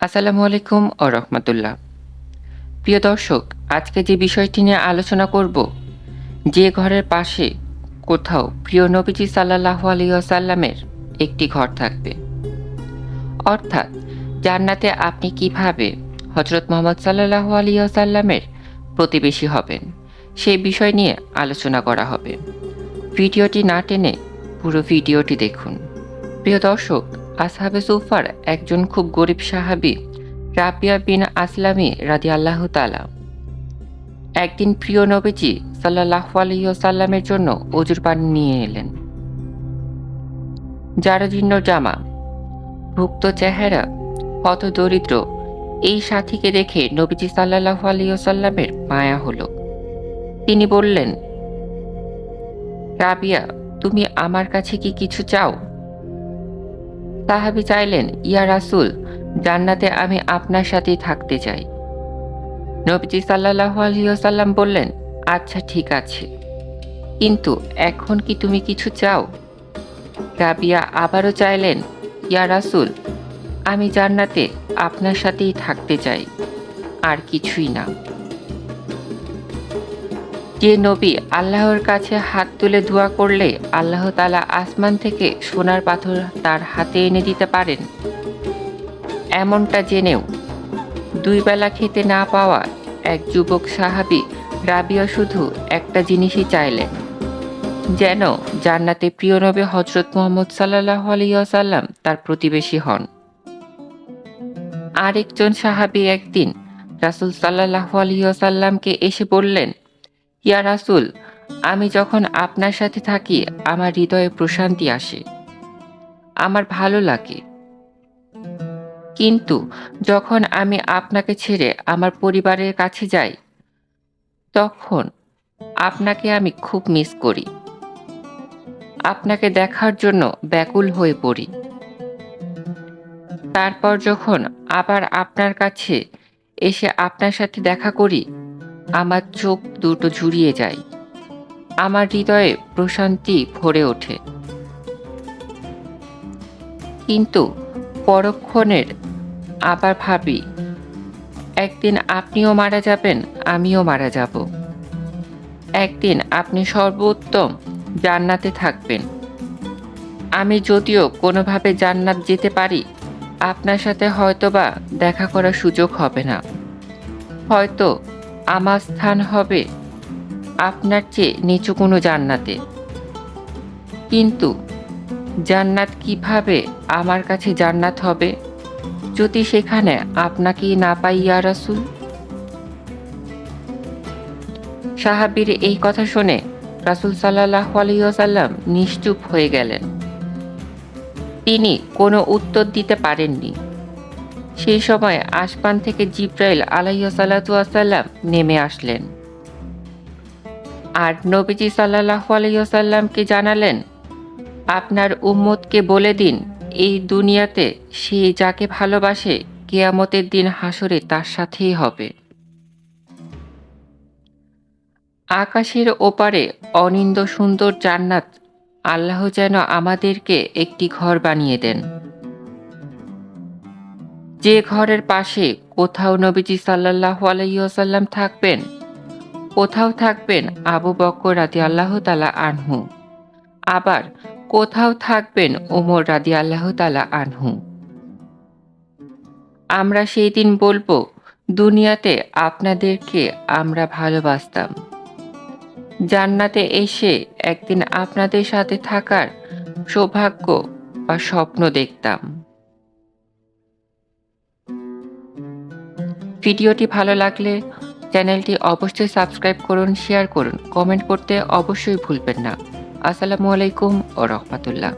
আসসালামু আলাইকুম ও রহমতুল্লাহ। প্রিয় দর্শক, আজকে যে বিষয়টি নিয়ে আলোচনা করব, যে ঘরের পাশে কোথাও প্রিয় নবীজি সাল্লাহ আলিয়াসাল্লামের একটি ঘর থাকবে। অর্থাৎ জান্নাতে আপনি কীভাবে হজরত মোহাম্মদ সাল্লাহ আলিয়াসাল্লামের প্রতিবেশী হবেন সেই বিষয় নিয়ে আলোচনা করা হবে। ভিডিওটি না টেনে পুরো ভিডিওটি দেখুন। প্রিয় দর্শক আসহাবে সুফার একজন খুব গরিব সাহাবি, রাবিয়া বিন আসলামী রাদি আল্লাহ তালা একদিন প্রিয় নবীজি সাল্লাহ আলহিসাল্লামের জন্য অজুর পানি নিয়ে এলেন। জারজীর্ণ জামা, ভুক্ত চেহারা হত দরিদ্র, এই সাথীকে দেখে নবীজি সাল্লাহ আলহিসাল্লামের মায়া হলো। তিনি বললেন, রাবিয়া, তুমি আমার কাছে কি কিছু চাও? সাহাবি চাইলেন, ইয়া রাসুল, জান্নাতে আমি আপনার সাথেই থাকতে চাই। নবীজি সাল্লাহ আলহিহাসাল্লাম বললেন আচ্ছা ঠিক আছে। কিন্তু এখন কি তুমি কিছু চাও? রাবিয়া আবারও চাইলেন, ইয়া রাসুল, আমি জান্নাতে আপনার সাথেই থাকতে চাই, আর কিছুই না। যে নবী আল্লাহর কাছে হাত তুলে দোয়া করলে আল্লাহ তালা আসমান থেকে সোনার পাথর তার হাতে এনে দিতে পারেন। এমনটা জেনেও দুই বেলা খেতে না পাওয়া এক যুবক সাহাবি রাবিয়া শুধু একটা জিনিসই চাইলেন, যেন জান্নাতে প্রিয় নবী হজরত মোহাম্মদ সাল্লাহ আলিয়াসাল্লাম তার প্রতিবেশী হন। আরেকজন সাহাবি একদিন রাসুল সাল্লাহ আলিয়াসাল্লামকে এসে বললেন ইয়া রাসুল, আমি যখন আপনার সাথে থাকি, আমার হৃদয়ে প্রশান্তি আসে। আমার ভালো লাগে। কিন্তু যখন আমি আপনাকে ছেড়ে আমার পরিবারের কাছে যাই, তখন আপনাকে আমি খুব মিস করি। আপনাকে দেখার জন্য ব্যাকুল হয়ে পড়ি। তারপর যখন আবার আপনার কাছে এসে আপনার সাথে দেখা করি আমার চোখ দুটো জুড়িয়ে যায়। আমার হৃদয়ে প্রশান্তি ভরে ওঠে। কিন্তু পরক্ষণের আবার ভাবি, একদিন আপনিও মারা যাবেন, আমিও মারা যাব। একদিন আপনি সর্বোত্তম জান্নাতে থাকবেন। আমি যদিও কোনোভাবে জান্নাত যেতে পারি, আপনার সাথে হয়তোবা দেখা করার সুযোগ হবে না। হয়তো আমার স্থান হবে আপনার চেয়ে নিচু কোনো জান্নাতে। কিন্তু জান্নাত কীভাবে আমার কাছে জান্নাত হবে যদি সেখানে আপনাকেই না পাই ইয়া রাসুল? সাহাবির এই কথা শুনে রাসুল সাল্লাহ আলহিহাসাল্লাম নিশ্চুপ হয়ে গেলেন। তিনি কোনো উত্তর দিতে পারেননি। সেই সময় আসমান থেকে জিব্রাইল আলাইসাল্লাম নেমে আসলেন। আর নবীজি সাল্লাহ আলাইসাল্লামকে জানালেন, আপনার উম্মতকে বলে দিন, এই দুনিয়াতে সে যাকে ভালোবাসে কেয়ামতের দিন হাসরে তার সাথেই হবে। আকাশের ওপারে অনিন্দ সুন্দর জান্নাত আল্লাহ যেন আমাদেরকে একটি ঘর বানিয়ে দেন। যে ঘরের পাশে কোথাও নবীজি সাল্লাহ আলাইসাল্লাম থাকবেন, কোথাও থাকবেন আবু বক্কর রাদি আল্লাহ তালা আনহু। আবার কোথাও থাকবেন ওমর রাদি আল্লাহ তালা আনহু। আমরা সেই দিন বলব, দুনিয়াতে আপনাদেরকে আমরা ভালোবাসতাম। জান্নাতে এসে একদিন আপনাদের সাথে থাকার সৌভাগ্য বা স্বপ্ন দেখতাম। ভিডিওটি ভালো লাগলে চ্যানেলটি অবশ্যই সাবস্ক্রাইব করুন শেয়ার করুন কমেন্ট করতে অবশ্যই ভুলবেন না। আসসালামু আলাইকুম ও রহমতুল্লাহ